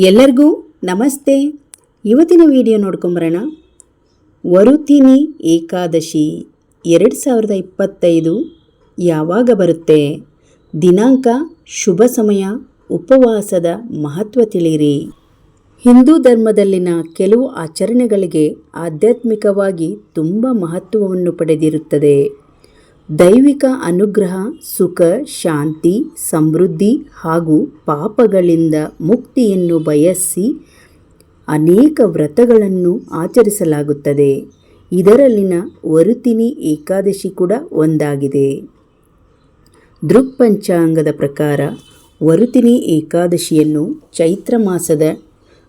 ಎಲ್ಲರಿಗೂ ನಮಸ್ತೆ. ಇವತ್ತಿನ ವಿಡಿಯೋ ನೋಡ್ಕೊಂಬರೋಣ. ವರುತಿನಿ ಏಕಾದಶಿ ಎರಡು ಸಾವಿರದ ಇಪ್ಪತ್ತೈದು ಯಾವಾಗ ಬರುತ್ತೆ? ದಿನಾಂಕ, ಶುಭ ಸಮಯ, ಉಪವಾಸದ ಮಹತ್ವ ತಿಳಿಯಿರಿ. ಹಿಂದೂ ಧರ್ಮದಲ್ಲಿನ ಕೆಲವು ಆಚರಣೆಗಳಿಗೆ ಆಧ್ಯಾತ್ಮಿಕವಾಗಿ ತುಂಬ ಮಹತ್ವವನ್ನು ಪಡೆದಿರುತ್ತದೆ. ದೈವಿಕ ಅನುಗ್ರಹ, ಸುಖ, ಶಾಂತಿ, ಸಮೃದ್ಧಿ ಹಾಗೂ ಪಾಪಗಳಿಂದ ಮುಕ್ತಿಯನ್ನು ಬಯಸಿ ಅನೇಕ ವ್ರತಗಳನ್ನು ಆಚರಿಸಲಾಗುತ್ತದೆ. ಇದರಲ್ಲಿನ ವರುತಿನಿ ಏಕಾದಶಿ ಕೂಡ ಒಂದಾಗಿದೆ. ದೃಕ್ಪಂಚಾಂಗದ ಪ್ರಕಾರ ವರುತಿನಿ ಏಕಾದಶಿಯನ್ನು ಚೈತ್ರ ಮಾಸದ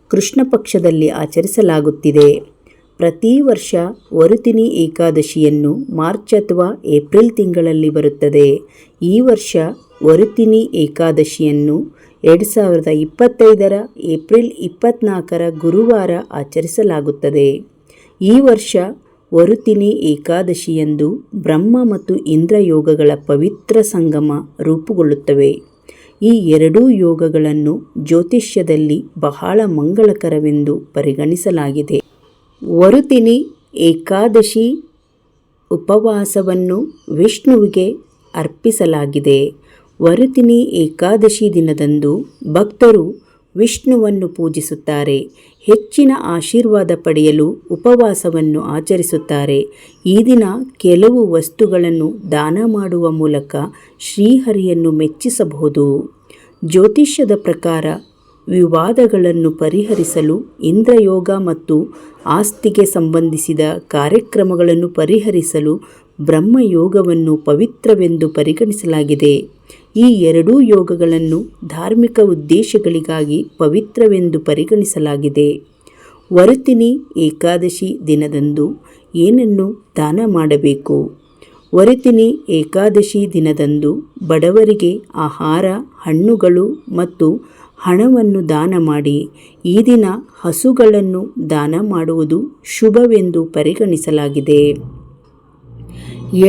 ಕೃಷ್ಣ ಪಕ್ಷದಲ್ಲಿ ಆಚರಿಸಲಾಗುತ್ತಿದೆ. ಪ್ರತಿ ವರ್ಷ ವರುತಿನಿ ಏಕಾದಶಿಯನ್ನು ಮಾರ್ಚ್ ಅಥವಾ ಏಪ್ರಿಲ್ ತಿಂಗಳಲ್ಲಿ ಬರುತ್ತದೆ. ಈ ವರ್ಷ ವರುತಿನಿ ಏಕಾದಶಿಯನ್ನು ಎರಡು ಸಾವಿರದ ಇಪ್ಪತ್ತೈದರ ಏಪ್ರಿಲ್ ಇಪ್ಪತ್ತ್ನಾಲ್ಕರ ಗುರುವಾರ ಆಚರಿಸಲಾಗುತ್ತದೆ. ಈ ವರ್ಷ ವರುತಿನಿ ಏಕಾದಶಿಯಂದು ಬ್ರಹ್ಮ ಮತ್ತು ಇಂದ್ರ ಯೋಗಗಳ ಪವಿತ್ರ ಸಂಗಮ ರೂಪುಗೊಳ್ಳುತ್ತವೆ. ಈ ಎರಡೂ ಯೋಗಗಳನ್ನು ಜ್ಯೋತಿಷ್ಯದಲ್ಲಿ ಬಹಳ ಮಂಗಳಕರವೆಂದು ಪರಿಗಣಿಸಲಾಗಿದೆ. ವರುತಿನಿ ಏಕಾದಶಿ ಉಪವಾಸವನ್ನು ವಿಷ್ಣುವಿಗೆ ಅರ್ಪಿಸಲಾಗಿದೆ. ವರುತಿನಿ ಏಕಾದಶಿ ದಿನದಂದು ಭಕ್ತರು ವಿಷ್ಣುವನ್ನು ಪೂಜಿಸುತ್ತಾರೆ. ಹೆಚ್ಚಿನ ಆಶೀರ್ವಾದ ಪಡೆಯಲು ಉಪವಾಸವನ್ನು ಆಚರಿಸುತ್ತಾರೆ. ಈ ದಿನ ಕೆಲವು ವಸ್ತುಗಳನ್ನು ದಾನ ಮಾಡುವ ಮೂಲಕ ಶ್ರೀಹರಿಯನ್ನು ಮೆಚ್ಚಿಸಬಹುದು. ಜ್ಯೋತಿಷ್ಯದ ಪ್ರಕಾರ ವಿವಾದಗಳನ್ನು ಪರಿಹರಿಸಲು ಇಂದ್ರಯೋಗ ಮತ್ತು ಆಸ್ತಿಗೆ ಸಂಬಂಧಿಸಿದ ಕಾರ್ಯಕ್ರಮಗಳನ್ನು ಪರಿಹರಿಸಲು ಬ್ರಹ್ಮಯೋಗವನ್ನು ಪವಿತ್ರವೆಂದು ಪರಿಗಣಿಸಲಾಗಿದೆ. ಈ ಎರಡೂ ಯೋಗಗಳನ್ನು ಧಾರ್ಮಿಕ ಉದ್ದೇಶಗಳಿಗಾಗಿ ಪವಿತ್ರವೆಂದು ಪರಿಗಣಿಸಲಾಗಿದೆ. ವರುತಿನಿ ಏಕಾದಶಿ ದಿನದಂದು ಏನನ್ನು ದಾನ ಮಾಡಬೇಕು? ವರುತಿನಿ ಏಕಾದಶಿ ದಿನದಂದು ಬಡವರಿಗೆ ಆಹಾರ, ಹಣ್ಣುಗಳು ಮತ್ತು ಹಣವನ್ನು ದಾನ ಮಾಡಿ, ಈ ದಿನ ಹಸುಗಳನ್ನು ದಾನ ಮಾಡುವುದು ಶುಭವೆಂದು ಪರಿಗಣಿಸಲಾಗಿದೆ.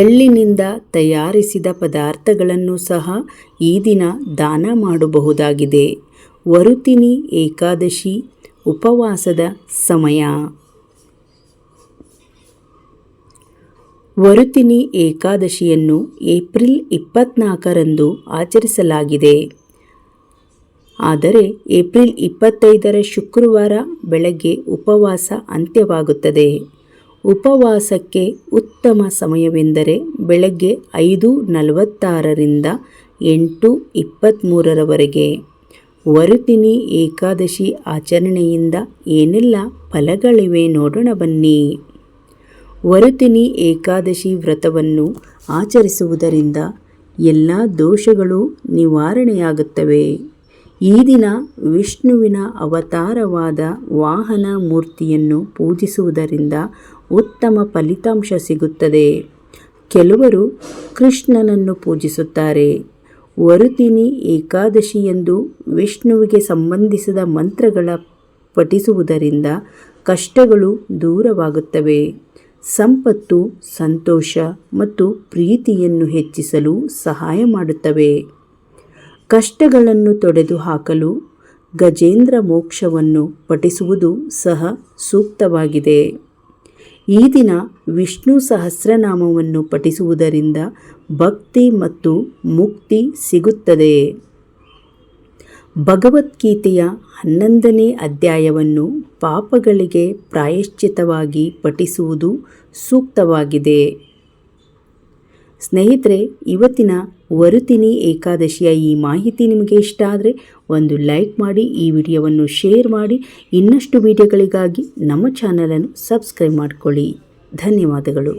ಎಳ್ಳಿನಿಂದ ತಯಾರಿಸಿದ ಪದಾರ್ಥಗಳನ್ನು ಸಹ ಈ ದಿನ ದಾನ ಮಾಡಬಹುದಾಗಿದೆ. ವರುತಿನಿ ಏಕಾದಶಿ, ಉಪವಾಸದ ಸಮಯ. ವರುತಿನಿ ಏಕಾದಶಿಯನ್ನು ಏಪ್ರಿಲ್ ಇಪ್ಪತ್ನಾಲ್ಕರಂದು ಆಚರಿಸಲಾಗಿದೆ. ಆದರೆ ಏಪ್ರಿಲ್ ಇಪ್ಪತ್ತೈದರ ಶುಕ್ರವಾರ ಬೆಳಗ್ಗೆ ಉಪವಾಸ ಅಂತ್ಯವಾಗುತ್ತದೆ. ಉಪವಾಸಕ್ಕೆ ಉತ್ತಮ ಸಮಯವೆಂದರೆ ಬೆಳಗ್ಗೆ ಐದು ನಲವತ್ತಾರರಿಂದ ಎಂಟು ಇಪ್ಪತ್ತ್ಮೂರರವರೆಗೆ ವರುತಿನಿ ಏಕಾದಶಿ ಆಚರಣೆಯಿಂದ ಏನೆಲ್ಲ ಫಲಗಳಿವೆ ನೋಡೋಣ ಬನ್ನಿ. ವರುತಿನಿ ಏಕಾದಶಿ ವ್ರತವನ್ನು ಆಚರಿಸುವುದರಿಂದ ಎಲ್ಲ ದೋಷಗಳು ನಿವಾರಣೆಯಾಗುತ್ತವೆ. ಈ ದಿನ ವಿಷ್ಣುವಿನ ಅವತಾರವಾದ ವಾಹನ ಮೂರ್ತಿಯನ್ನು ಪೂಜಿಸುವುದರಿಂದ ಉತ್ತಮ ಫಲಿತಾಂಶ ಸಿಗುತ್ತದೆ. ಕೆಲವರು ಕೃಷ್ಣನನ್ನು ಪೂಜಿಸುತ್ತಾರೆ. ವರುತಿನಿ ಏಕಾದಶಿಯಂದು ವಿಷ್ಣುವಿಗೆ ಸಂಬಂಧಿಸಿದ ಮಂತ್ರಗಳ ಪಠಿಸುವುದರಿಂದ ಕಷ್ಟಗಳು ದೂರವಾಗುತ್ತವೆ. ಸಂಪತ್ತು, ಸಂತೋಷ ಮತ್ತು ಪ್ರೀತಿಯನ್ನು ಹೆಚ್ಚಿಸಲು ಸಹಾಯ ಮಾಡುತ್ತವೆ. ಕಷ್ಟಗಳನ್ನು ತೊಡೆದು ಹಾಕಲು ಗಜೇಂದ್ರ ಮೋಕ್ಷವನ್ನು ಪಠಿಸುವುದು ಸಹ ಸೂಕ್ತವಾಗಿದೆ. ಈ ದಿನ ವಿಷ್ಣು ಸಹಸ್ರನಾಮವನ್ನು ಪಠಿಸುವುದರಿಂದ ಭಕ್ತಿ ಮತ್ತು ಮುಕ್ತಿ ಸಿಗುತ್ತದೆ. ಭಗವದ್ಗೀತೆಯ ಹನ್ನೊಂದನೇ ಅಧ್ಯಾಯವನ್ನು ಪಾಪಗಳಿಗೆ ಪ್ರಾಯಶ್ಚಿತವಾಗಿ ಪಠಿಸುವುದು ಸೂಕ್ತವಾಗಿದೆ. ಸ್ನೇಹಿತರೆ, ಇವತ್ತಿನ ವರುತಿನಿ ಏಕಾದಶಿಯ ಈ ಮಾಹಿತಿ ನಿಮಗೆ ಇಷ್ಟ ಆದರೆ ಒಂದು ಲೈಕ್ ಮಾಡಿ, ಈ ವಿಡಿಯೋವನ್ನು ಶೇರ್ ಮಾಡಿ, ಇನ್ನಷ್ಟು ವಿಡಿಯೋಗಳಿಗಾಗಿ ನಮ್ಮ ಚಾನಲನ್ನು ಸಬ್ಸ್ಕ್ರೈಬ್ ಮಾಡಿಕೊಳ್ಳಿ. ಧನ್ಯವಾದಗಳು.